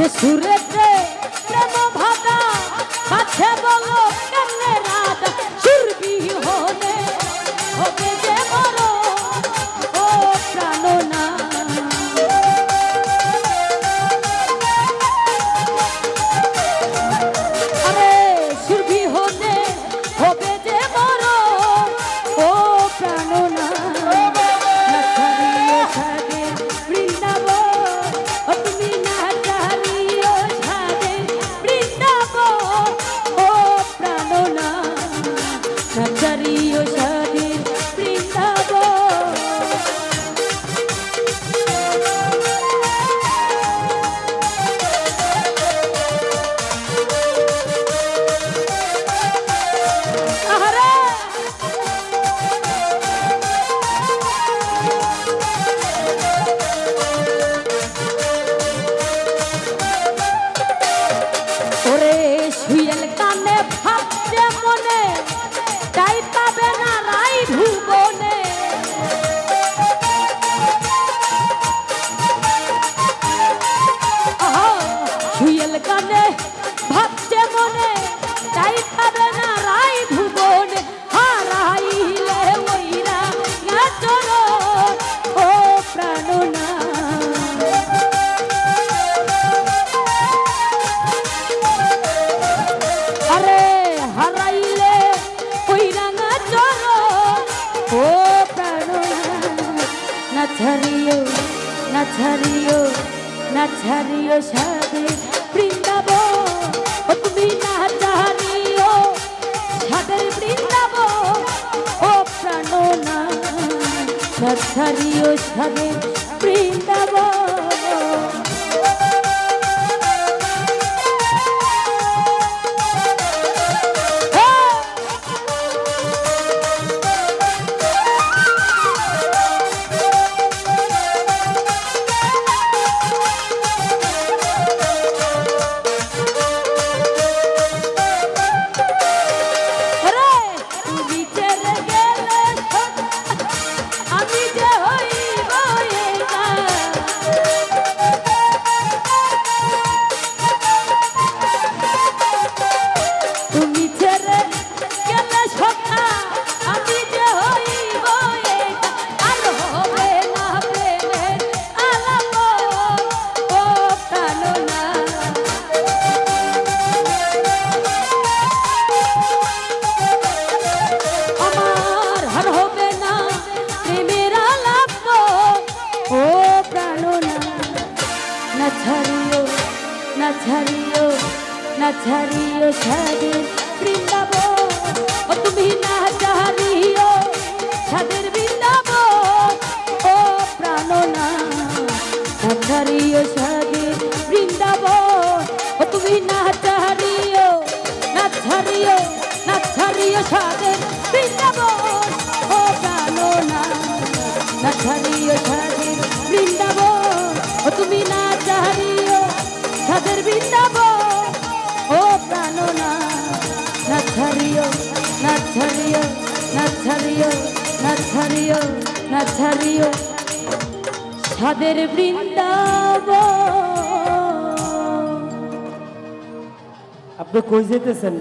Jesus. ছাড়িও, না ছাড়িও না ছাড়িও সাধে বৃন্দাব ও তুমি না ছাড়িও সাধে বৃন্দাব ও প্রাণ না ছাড়িও সাধে বৃন্দাব ছাড়িও সাদের বৃন্দাবন। ও তুমি না ছাড়িও সাদের বৃন্দাবন। ও প্রাণ না না ছাড়িও সাদের বৃন্দাবন। ও তুমি না ছাড়িও না ছাড়িও না ছাড়িও সাদের না ছাড়িও না ছাড়িও সাদের বৃন্দাব আপনি কই যেতেছেন?